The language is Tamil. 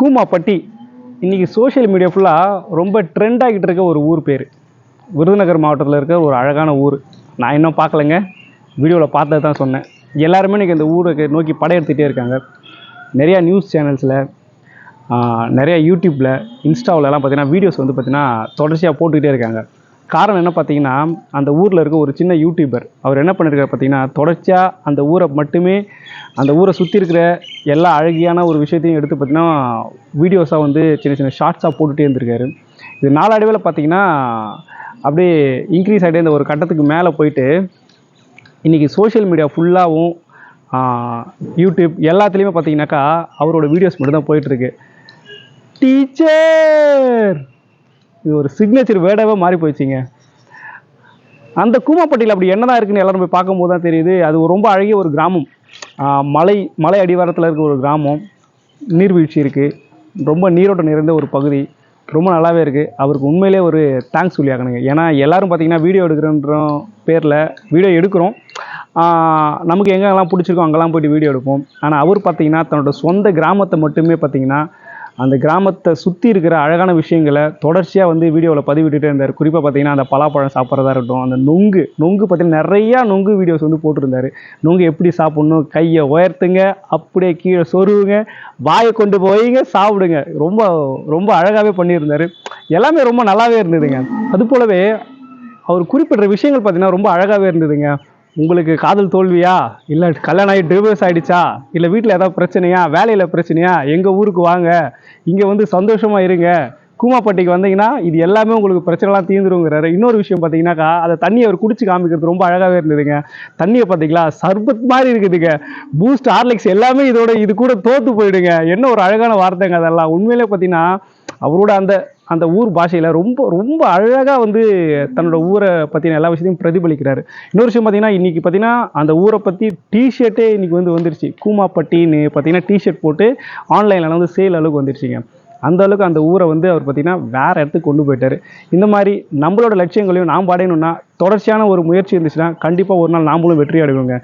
கூமாப்பட்டி. இன்றைக்கி சோஷியல் மீடியா ஃபுல்லாக ரொம்ப ட்ரெண்ட் ஆகிட்டு இருக்க ஒரு ஊர் பேர். விருதுநகர் மாவட்டத்தில் இருக்க ஒரு அழகான ஊர். நான் இன்னும் பார்க்கலங்க. வீடியோவில் பார்த்தது தான் சொன்னேன். எல்லாருமே இன்றைக்கி அந்த ஊரை நோக்கி படையெடுத்துகிட்டே இருக்காங்க. நிறையா நியூஸ் சேனல்ஸில் நிறையா யூடியூப்பில் இன்ஸ்டாவிலலாம் பார்த்திங்கன்னா வீடியோஸ் வந்து பார்த்தீங்கன்னா தொடர்ச்சியாக போட்டுக்கிட்டே இருக்காங்க. காரணம் என்ன பார்த்தீங்கன்னா அந்த ஊரில் இருக்க ஒரு சின்ன யூடியூபர் அவர் என்ன பண்ணியிருக்காரு பார்த்தீங்கன்னா தொடர்ச்சியாக அந்த ஊரை மட்டுமே அந்த ஊரை சுற்றி இருக்கிற எல்லா அழகியான ஒரு விஷயத்தையும் எடுத்து பார்த்தீங்கன்னா வீடியோஸாக வந்து சின்ன சின்ன ஷார்ட்ஸாக போட்டுகிட்டே இருந்திருக்காரு. இது நாளடைவில் பார்த்தீங்கன்னா அப்படியே இன்க்ரீஸ் ஆகிட்டே இந்த ஒரு கட்டத்துக்கு மேலே போயிட்டு இன்றைக்கி சோஷியல் மீடியா ஃபுல்லாகவும் யூடியூப் எல்லாத்துலேயுமே பார்த்தீங்கன்னாக்கா அவரோட வீடியோஸ் மட்டும்தான் போயிட்டுருக்கு டீச்சர் இது ஒரு சிக்னேச்சர் வேர்டாகவே மாறி போயிடுச்சிங்க. அந்த கூமாப்பட்டியில் அப்படி என்னதான் இருக்குன்னு எல்லாரும் போய் பார்க்கும்போது தான் தெரியுது. அது ஒரு ரொம்ப அழகிய ஒரு கிராமம். மலை மலை அடிவாரத்தில் இருக்க ஒரு கிராமம். நீர்வீழ்ச்சி இருக்குது ரொம்ப நீரோட்டம் நிறைந்த ஒரு பகுதி. ரொம்ப நல்லாவே இருக்குது அவருக்கு உண்மையிலே ஒரு தேங்க்ஸ் சொல்லி ஆகணுங்க. ஏன்னா எல்லாரும் பார்த்தீங்கன்னா வீடியோ எடுக்கிறன்ற பேரில் வீடியோ எடுக்கிறோம். நமக்கு எங்கெல்லாம் பிடிச்சிருக்கோ அங்கெல்லாம் போய்ட்டு வீடியோ எடுப்போம். ஆனால் அவர் பார்த்திங்கன்னா தன்னோட சொந்த கிராமத்தை மட்டுமே பார்த்தீங்கன்னா அந்த கிராமத்தை சுற்றி இருக்கிற அழகான விஷயங்களை தொடர்ச்சியாக வந்து வீடியோவில் பதிவிட்டுட்டே இருந்தார். குறிப்பாக பார்த்தீங்கன்னா அந்த பலாப்பழம் சாப்பிட்றதா இருக்கட்டும் அந்த நொங்கு நொங்கு பார்த்தீங்கன்னா நிறையா நொங்கு வீடியோஸ் வந்து போட்டிருந்தாரு. நொங்கு எப்படி சாப்பிட்ணும் கையை உயர்த்துங்க அப்படியே கீழே சொருவுங்க வாயை கொண்டு போய்ங்க சாப்பிடுங்க. ரொம்ப ரொம்ப அழகாகவே பண்ணியிருந்தார். எல்லாமே ரொம்ப நல்லாவே இருந்ததுங்க. அது போலவே அவர் குறிப்பிட்ட விஷயங்கள் பார்த்தீங்கன்னா ரொம்ப அழகாகவே இருந்ததுங்க. உங்களுக்கு காதல் தோல்வியா? இல்லை கல்யாணம் ஆகி டிவோர்ஸ் ஆகிடுச்சா இல்லை வீட்டில் ஏதாவது பிரச்சனையா? வேலையில் பிரச்சனையா? எங்கள் ஊருக்கு வாங்க. இங்கே வந்து சந்தோஷமாக இருங்க. கூமாப்பட்டிக்கு வந்தீங்கன்னா இது எல்லாமே உங்களுக்கு பிரச்சனைலாம் தீர்ந்துருங்கிறாரு. இன்னொரு விஷயம் பார்த்தீங்கன்னாக்கா அதை தண்ணியை அவர் குடிச்சு காமிக்கிறது ரொம்ப அழகாகவே இருந்ததுங்க. தண்ணியை பார்த்தீங்களா? சர்பத் மாதிரி இருக்குதுங்க. பூஸ்ட் ஹார்லிக்ஸ் எல்லாமே இதோட இது கூட தோற்று போயிடுங்க. என்ன ஒரு அழகான வார்த்தைங்க அதெல்லாம். உண்மையிலே பார்த்தீங்கன்னா அவரோட அந்த அந்த ஊர் பாஷையில் ரொம்ப ரொம்ப அழகாக வந்து தன்னோட ஊரை பற்றின எல்லா விஷயத்தையும் பிரதிபலிக்கிறாரு. இன்னொரு விஷயம் பார்த்தீங்கன்னா இன்றைக்கி பார்த்தீங்கன்னா அந்த ஊரை பற்றி டிஷர்ட்டே இன்றைக்கி வந்து வந்துருச்சு. கூமாப்பட்டின்னு பார்த்தீங்கன்னா டிஷர்ட் போட்டு ஆன்லைனில் வந்து சேல் அளவுக்கு வந்துருச்சுங்க. அந்த அளவுக்கு அந்த ஊரை வந்து அவர் பார்த்தீங்கன்னா வேறு இடத்துக்கு கொண்டு போயிட்டார். இந்த மாதிரி நம்மளோட லட்சியங்களையும் நாம் அடையணும்னா தொடர்ச்சியான ஒரு முயற்சி இருந்துச்சுன்னா கண்டிப்பாக ஒரு நாள் நாமளும் வெற்றி அடைவோங்க